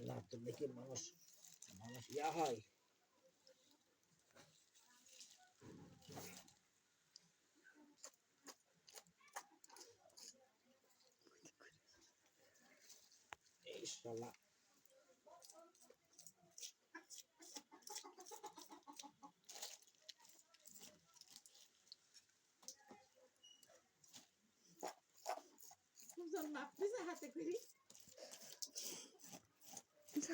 না তো দেখি মানুষ মানুষ ইয়া হয়। দুজন মাপতেছে হাতে করি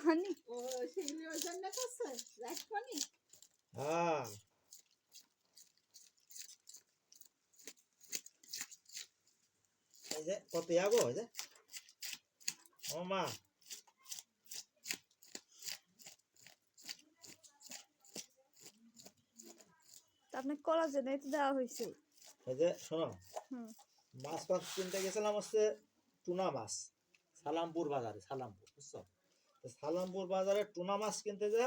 জানি ও সেগুলি করছে? রাখবনি হ্যাঁ। এই যে কত যাব এই যে? ও মা। কলাজেন দেওয়া হয়েছে। এই যে শোনো। মাছ ফাছ কিনতে গেছিলাম হচ্ছে টুনা মাছ সালামপুর বাজারে সালামপুর বুঝছ? সালামপুর বাজারে টুনা মাছ কিনতে যা,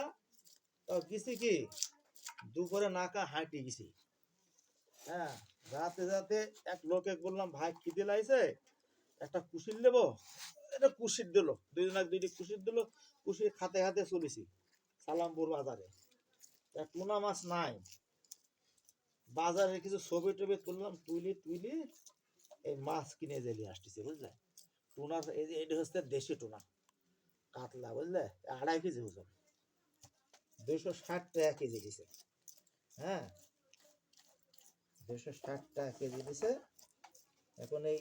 তো গেছি কি? দুপুরে নাকা হাঁটি গেছি। হ্যাঁ রাতে রাতে এক লোকে বললাম, ভাই খিদে লাগছে একটা কুশির দেবো? এটা কুশির দিল, দুইজন দুইটি কুশির দিল, কুশির খাতে খাতে চলেছি সালামপুর বাজারে। টুনা মাছ নাই। বাজারে কিছু ছবি টবি তুললাম, তুলি তুলি, এই মাছ কিনে জেলি আসতেছি, বুঝলে? টুনার এই যে এটা হচ্ছে দেশি টুনা। কাতলা, বুঝলে? আড়াই কেজি ওজন। দুশো ষাট টাকা কেজি দিছে। হ্যাঁ? দুশো ষাট টাকা কেজি দিছে। এখন এই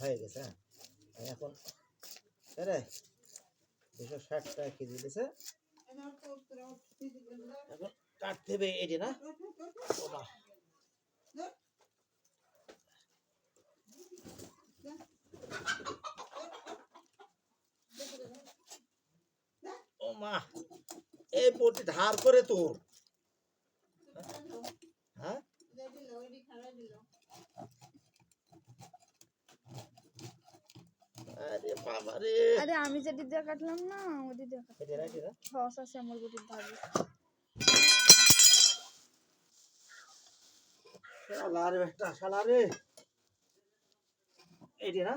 হয়ে গেছে হ্যাঁ? এখন রে দুশো ষাট টাকা কেজি দিছে। এখন কাটতে হবে এটি, না? মা ও এই বটি ধার করে তোর। হ্যাঁ? আরে বাবা রে। আরে আমি যেটি দিয়ে কাটলাম না কাটলাম? হস আছে আমার বটির ধারে। শালা রে বেটা শালা রে। এইটি না।